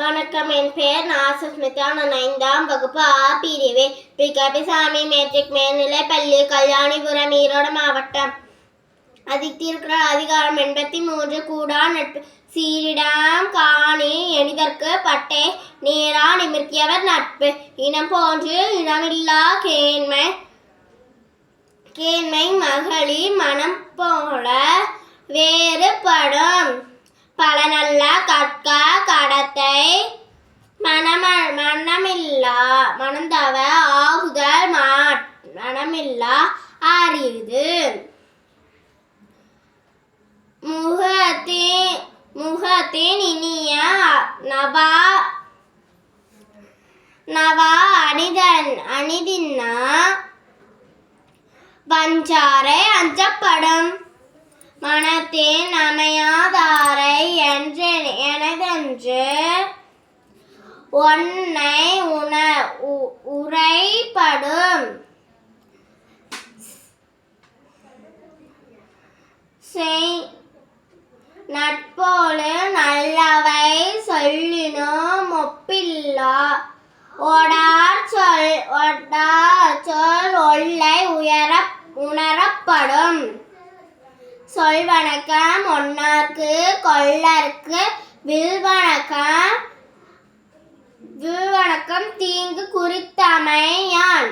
வணக்கம். என் பெயர் நாசஸ்மிதா நான் ஐந்தாம் வகுப்பு ஆ பிரிவு பி கபிசாமி மேட்ரிக் மேல்நிலை பள்ளி கல்யாணிபுரம் ஈரோடு மாவட்டம். அதித்திருக்கிற அதிகாரம் எண்பத்தி மூன்று கூடா நட்பு சீரிடாம் காணி எனிதற்கு பட்டே நேரா நிமிர்த்தியவர் நட்பு. இனம் போன்று இனமில்லா கேண்மை கேண்மை மகளிர் மனம் போல வேறுபடும் பல நல்ல கற்க கடத்தை மனம மனமில்லா மனந்தவ ஆகுதல் மா- மனமில்லா அறிது முகத்தின் முகத்தின் இனிய நபா நவா அணிதன் அணிதின்னா வஞ்சாரை அஞ்சப்படும். மனத்தின் அமையாதாரை என்று எனதென்று ஒன்னை உண உ- உரைப்படும் செய் நட்போடு நல்லவை சொல்லினும் ஒப்பில்லா. ஒடார் சொல் ஒடார் சொல் ஒல்லை உயர உணரப்படும். சொல்வணக்கம் ஒன்னார்க்கு கொள்ளற்கு வில்வணக்கம் வில்வணக்கம் தீங்கு குறித்தமையான்.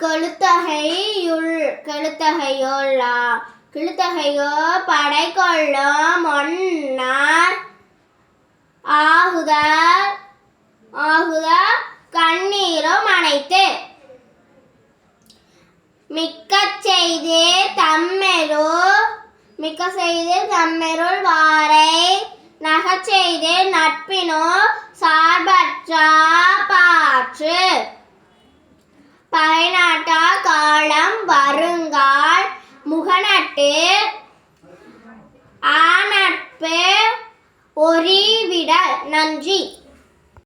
கெழுத்தகையுள் கெழுத்தகையோல்லா கிழுத்தகையோ படை கொள்ளும் ஒன்னார். ஆகுதார் ஆகுதார் கண்ணீரும் அனைத்து மிக்க செய்து தம்மெரு மிக்க செய்து தம்மெருள் வாரை நகை செய்து நட்பினோ பேர் ஆநட்பு ஒரிவிட நன்றி.